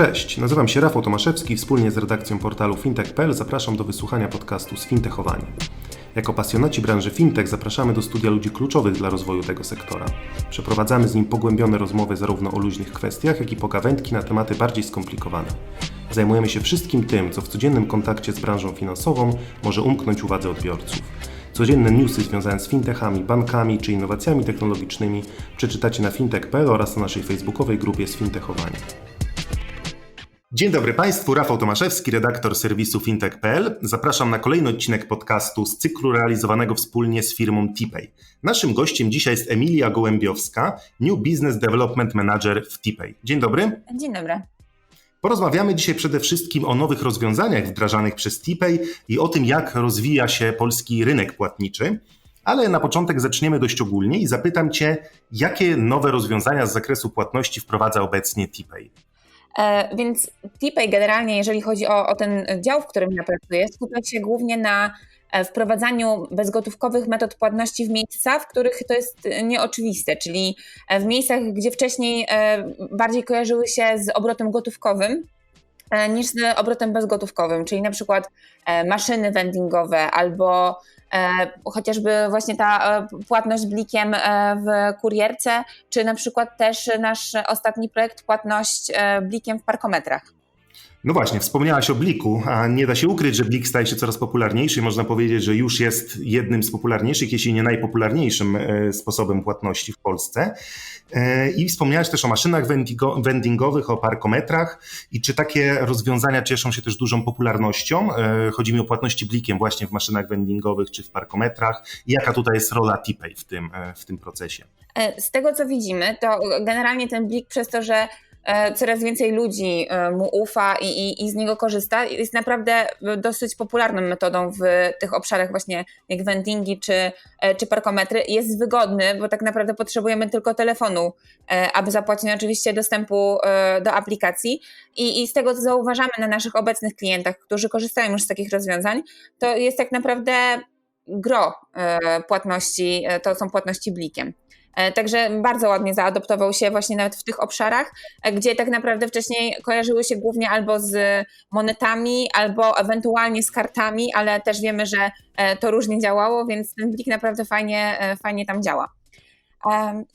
Cześć, nazywam się Rafał Tomaszewski. Wspólnie z redakcją portalu fintech.pl zapraszam do wysłuchania podcastu z Fintechowanie. Jako pasjonaci branży fintech zapraszamy do studia ludzi kluczowych dla rozwoju tego sektora. Przeprowadzamy z nim pogłębione rozmowy zarówno o luźnych kwestiach, jak i pogawędki na tematy bardziej skomplikowane. Zajmujemy się wszystkim tym, co w codziennym kontakcie z branżą finansową może umknąć uwadze odbiorców. Codzienne newsy związane z fintechami, bankami czy innowacjami technologicznymi przeczytacie na fintech.pl oraz na naszej facebookowej grupie Sfintechowanie. Dzień dobry Państwu, Rafał Tomaszewski, redaktor serwisu fintech.pl. Zapraszam na kolejny odcinek podcastu z cyklu realizowanego wspólnie z firmą TPay. Naszym gościem dzisiaj jest Emilia Gołębiowska, New Business Development Manager w TPay. Dzień dobry. Dzień dobry. Porozmawiamy dzisiaj przede wszystkim o nowych rozwiązaniach wdrażanych przez TPay i o tym, jak rozwija się polski rynek płatniczy. Ale na początek zaczniemy dość ogólnie i zapytam Cię, jakie nowe rozwiązania z zakresu płatności wprowadza obecnie TPay? E, więc TPay generalnie, jeżeli chodzi o, o ten dział, w którym ja pracuję, skupia się głównie na e, wprowadzaniu bezgotówkowych metod płatności w miejsca, w których to jest nieoczywiste, czyli e, w miejscach, gdzie wcześniej bardziej kojarzyły się z obrotem gotówkowym, niż z obrotem bezgotówkowym, czyli na przykład maszyny vendingowe albo E, chociażby właśnie ta e, płatność blikiem e, w kurierce, czy na przykład też nasz ostatni projekt płatność blikiem w parkometrach. No właśnie, wspomniałaś o Bliku, a nie da się ukryć, że Blik staje się coraz popularniejszy. Można powiedzieć, że już jest jednym z popularniejszych, jeśli nie najpopularniejszym sposobem płatności w Polsce. I wspomniałaś też o maszynach vendingowych, o parkometrach. I czy takie rozwiązania cieszą się też dużą popularnością? Chodzi mi o płatności blikiem właśnie w maszynach vendingowych czy w parkometrach. Jaka tutaj jest rola TPay w tym, w tym procesie? Z tego co widzimy, to generalnie ten blik przez to, że E, coraz więcej ludzi e, mu ufa i, i, i, z niego korzysta. Jest naprawdę dosyć popularną metodą w tych obszarach właśnie jak vendingi czy, e, czy parkometry. Jest wygodny, bo tak naprawdę potrzebujemy tylko telefonu, aby zapłacić oczywiście dostępu do aplikacji I, i z tego co zauważamy na naszych obecnych klientach, którzy korzystają już z takich rozwiązań, to jest tak naprawdę gro płatności, to są płatności blikiem. E, także bardzo ładnie zaadoptował się właśnie nawet w tych obszarach, e, gdzie tak naprawdę wcześniej kojarzyły się głównie albo z monetami, albo ewentualnie z kartami, ale też wiemy, że e, to różnie działało, więc ten blik naprawdę fajnie, fajnie tam działa.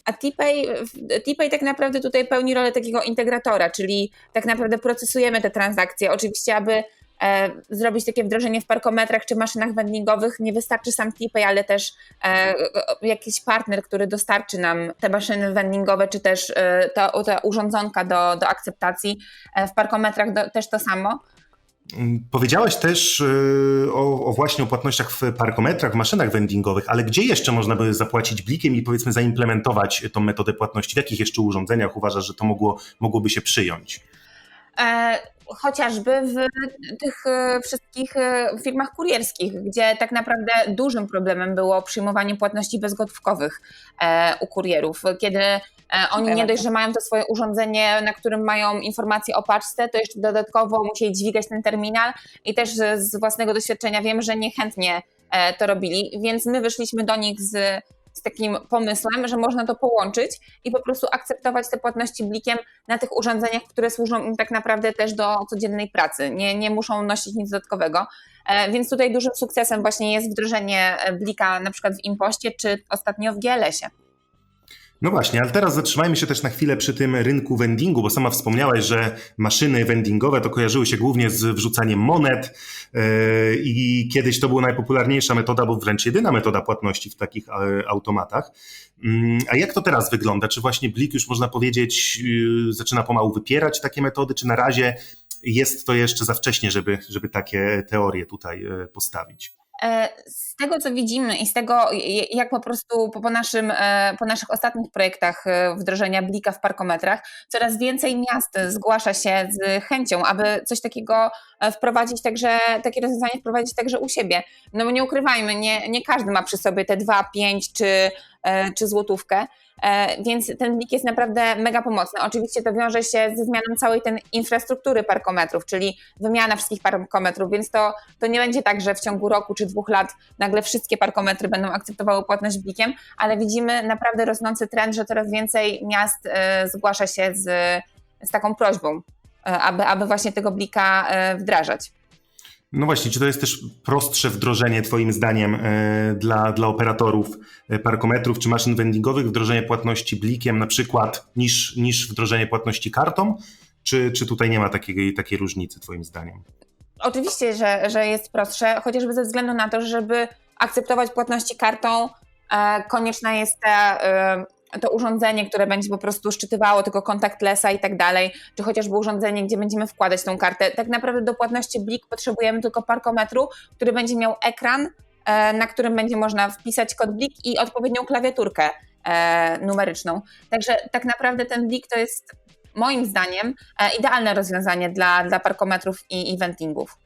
A TPay, TPay tak naprawdę tutaj pełni rolę takiego integratora, czyli tak naprawdę procesujemy te transakcje. Oczywiście, aby zrobić takie wdrożenie w parkometrach czy maszynach vendingowych, nie wystarczy sam TPay, ale też e, jakiś partner, który dostarczy nam te maszyny vendingowe, czy też e, ta, ta urządzonka do, do akceptacji. E, w parkometrach do, też to samo. Powiedziałaś też e, o, o, właśnie o płatnościach w parkometrach, w maszynach vendingowych, ale gdzie jeszcze można by zapłacić blikiem i powiedzmy zaimplementować tą metodę płatności? W jakich jeszcze urządzeniach uważasz, że to mogło, mogłoby się przyjąć? E, chociażby w tych e, wszystkich e, firmach kurierskich, gdzie tak naprawdę dużym problemem było przyjmowanie płatności bezgotówkowych u kurierów, kiedy oni nie dość, że mają to swoje urządzenie, na którym mają informacje o paczce, to jeszcze dodatkowo musieli dźwigać ten terminal i też z własnego doświadczenia wiem, że niechętnie to robili, więc my wyszliśmy do nich z z takim pomysłem, że można to połączyć i po prostu akceptować te płatności blikiem na tych urządzeniach, które służą im tak naprawdę też do codziennej pracy. Nie, nie muszą nosić nic dodatkowego. E, więc tutaj dużym sukcesem właśnie jest wdrożenie blika na przykład w Impoście, czy ostatnio w GLS-ie. No właśnie, ale teraz zatrzymajmy się też na chwilę przy tym rynku vendingu, bo sama wspomniałaś, że maszyny vendingowe to kojarzyły się głównie z wrzucaniem monet yy, i kiedyś to była najpopularniejsza metoda, bo wręcz jedyna metoda płatności w takich e, automatach. Mm, a jak to teraz wygląda? Czy właśnie Blik już można powiedzieć yy, zaczyna pomału wypierać takie metody, czy na razie jest to jeszcze za wcześnie, żeby, żeby takie teorie tutaj e, postawić? E, z tego, co widzimy i z tego, jak po prostu po, naszym, e, po naszych ostatnich projektach e, wdrożenia blika w parkometrach, coraz więcej miast zgłasza się z chęcią, aby coś takiego wprowadzić także, takie rozwiązanie wprowadzić także u siebie. No bo nie ukrywajmy, nie, nie każdy ma przy sobie te 2, 5 czy, czy złotówkę. E, więc ten blik jest naprawdę mega pomocny. Oczywiście to wiąże się ze zmianą całej tej infrastruktury parkometrów, czyli wymiana wszystkich parkometrów, więc to, to nie będzie tak, że w ciągu roku czy dwóch lat nagle wszystkie parkometry będą akceptowały płatność blikiem, ale widzimy naprawdę rosnący trend, że coraz więcej miast e, zgłasza się z, z taką prośbą aby, aby właśnie tego blika wdrażać. No właśnie, czy to jest też prostsze wdrożenie Twoim zdaniem dla, dla operatorów parkometrów czy maszyn vendingowych, wdrożenie płatności blikiem na przykład niż, niż wdrożenie płatności kartą? Czy, czy tutaj nie ma takiej, takiej różnicy Twoim zdaniem? Oczywiście, że, że jest prostsze, chociażby ze względu na to, żeby akceptować płatności kartą, e, konieczne jest e, to urządzenie, które będzie po prostu szczytywało tylko kontaktlessa i tak dalej, czy chociażby urządzenie, gdzie będziemy wkładać tą kartę. Tak naprawdę do płatności Blik potrzebujemy tylko parkometru, który będzie miał ekran, e, na którym będzie można wpisać kod Blik i odpowiednią klawiaturkę e, numeryczną. Także tak naprawdę ten Blik to jest moim zdaniem e, idealne rozwiązanie dla, dla parkometrów i eventingów.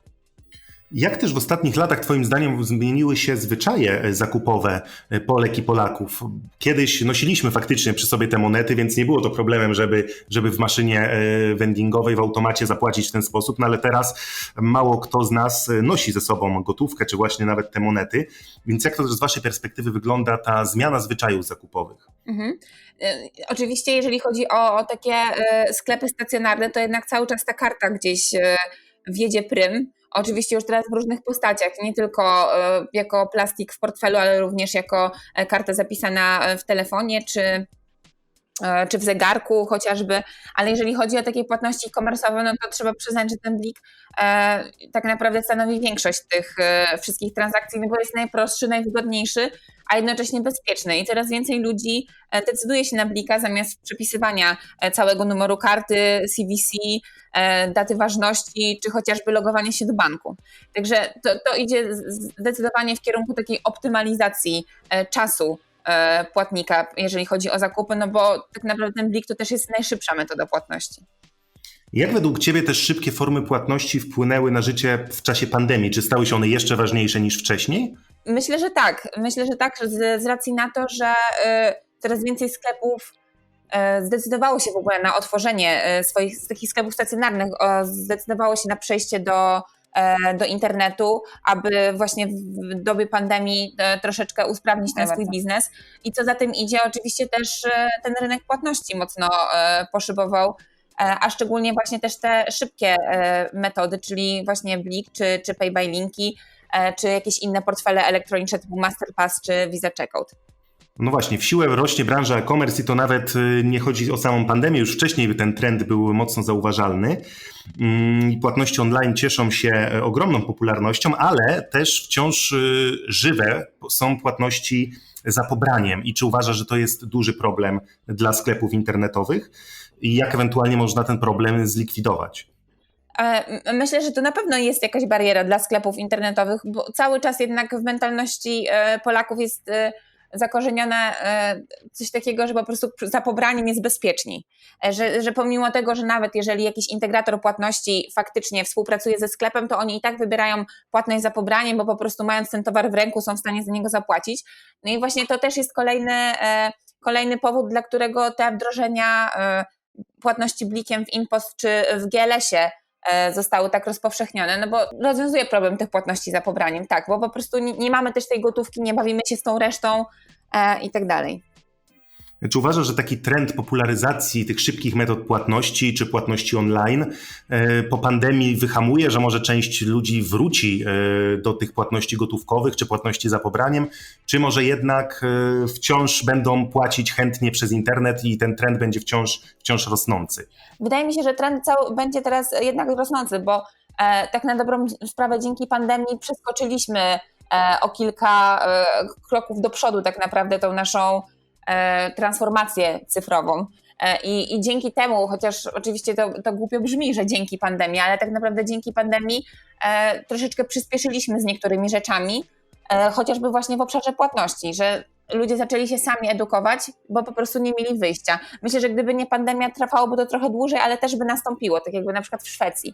Jak też w ostatnich latach, Twoim zdaniem, zmieniły się zwyczaje e, zakupowe e, Polek i Polaków? Kiedyś nosiliśmy faktycznie przy sobie te monety, więc nie było to problemem, żeby, żeby w maszynie vendingowej, w automacie zapłacić w ten sposób, no ale teraz mało kto z nas nosi ze sobą gotówkę, czy właśnie nawet te monety. Więc jak to z Waszej perspektywy wygląda ta zmiana zwyczajów zakupowych? Mhm. Oczywiście, jeżeli chodzi o, o takie sklepy stacjonarne, to jednak cały czas ta karta gdzieś wjedzie prym. Oczywiście już teraz w różnych postaciach, nie tylko jako plastik w portfelu, ale również jako e, karta zapisana w telefonie czy, e, czy w zegarku chociażby, ale jeżeli chodzi o takie płatności komersowe, no to trzeba przyznać, że ten blik e, tak naprawdę stanowi większość tych e, wszystkich transakcji, no bo jest najprostszy, najwygodniejszy, a jednocześnie bezpieczny. I coraz więcej ludzi e, decyduje się na blika zamiast przepisywania e, całego numeru karty, CVC, e, daty ważności, czy chociażby logowanie się do banku. Także to, to idzie zdecydowanie w kierunku takiej optymalizacji czasu płatnika, jeżeli chodzi o zakupy, no bo tak naprawdę ten blik to też jest najszybsza metoda płatności. Jak według Ciebie też szybkie formy płatności wpłynęły na życie w czasie pandemii? Czy stały się one jeszcze ważniejsze niż wcześniej? Myślę, że tak. Myślę, że tak, z, z racji na to, że y, coraz więcej sklepów y, zdecydowało się w ogóle na otworzenie swoich takich sklepów stacjonarnych, zdecydowało się na przejście do, do internetu, aby właśnie w dobie pandemii troszeczkę usprawnić ten swój biznes. I co za tym idzie, oczywiście też ten rynek płatności mocno poszybował, a szczególnie właśnie też te szybkie metody, czyli właśnie Blik czy, czy Pay by Linki, E, czy jakieś inne portfele elektroniczne typu Masterpass czy Visa Checkout. No właśnie, w siłę rośnie branża e-commerce i to nawet y, nie chodzi o samą pandemię, już wcześniej ten trend był mocno zauważalny. Mm, płatności online cieszą się e, ogromną popularnością, ale też wciąż y, żywe są płatności za pobraniem. I czy uważa, że to jest duży problem dla sklepów internetowych? I jak ewentualnie można ten problem zlikwidować? Myślę, że to na pewno jest jakaś bariera dla sklepów internetowych, bo cały czas jednak w mentalności e, Polaków jest e, zakorzenione e, coś takiego, że po prostu za pobraniem jest bezpieczniej. Że, że pomimo tego, że nawet jeżeli jakiś integrator płatności faktycznie współpracuje ze sklepem, to oni i tak wybierają płatność za pobraniem, bo po prostu mając ten towar w ręku są w stanie za niego zapłacić. No i właśnie to też jest kolejny, kolejny powód, dla którego te wdrożenia płatności blikiem w InPost czy w GLS-ie E, zostały tak rozpowszechnione, no bo rozwiązuje problem tych płatności za pobraniem, tak, bo po prostu nie, nie mamy też tej gotówki, nie bawimy się z tą resztą e, i tak dalej. Czy uważasz, że taki trend popularyzacji tych szybkich metod płatności czy płatności online e, po pandemii wyhamuje, że może część ludzi wróci e, do tych płatności gotówkowych czy płatności za pobraniem, czy może jednak e, wciąż będą płacić chętnie przez internet i ten trend będzie wciąż, wciąż rosnący? Wydaje mi się, że trend cały będzie teraz jednak rosnący, bo tak na dobrą sprawę dzięki pandemii przeskoczyliśmy o kilka kroków do przodu tak naprawdę tą naszą transformację cyfrową. E, I, I, dzięki temu, chociaż oczywiście to, to głupio brzmi, że dzięki pandemii, ale tak naprawdę dzięki pandemii e, troszeczkę przyspieszyliśmy z niektórymi rzeczami, e, chociażby właśnie w obszarze płatności, że ludzie zaczęli się sami edukować, bo po prostu nie mieli wyjścia. Myślę, że gdyby nie pandemia, trwałoby to trochę dłużej, ale też by nastąpiło, tak jakby na przykład w Szwecji.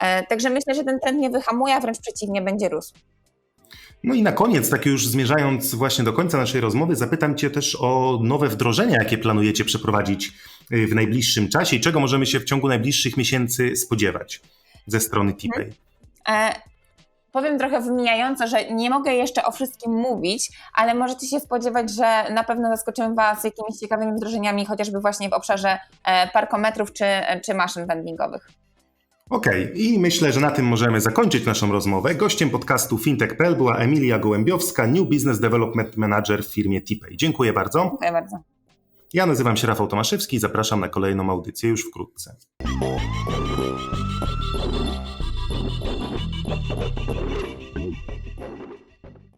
E, także myślę, że ten trend nie wyhamuje, a wręcz przeciwnie, będzie rósł. No i na koniec, tak już zmierzając właśnie do końca naszej rozmowy, zapytam Cię też o nowe wdrożenia, jakie planujecie przeprowadzić y, w najbliższym czasie i czego możemy się w ciągu najbliższych miesięcy spodziewać ze strony TPay. Hmm. E, powiem trochę wymijająco, że nie mogę jeszcze o wszystkim mówić, ale możecie się spodziewać, że na pewno zaskoczymy Was jakimiś ciekawymi wdrożeniami, chociażby właśnie w obszarze e, parkometrów czy, czy maszyn vendingowych. Okej, i myślę, że na tym możemy zakończyć naszą rozmowę. Gościem podcastu FintechPL była Emilia Gołębiowska, New Business Development Manager w firmie TPay. Dziękuję bardzo. Dziękuję bardzo. Ja nazywam się Rafał Tomaszewski i zapraszam na kolejną audycję już wkrótce.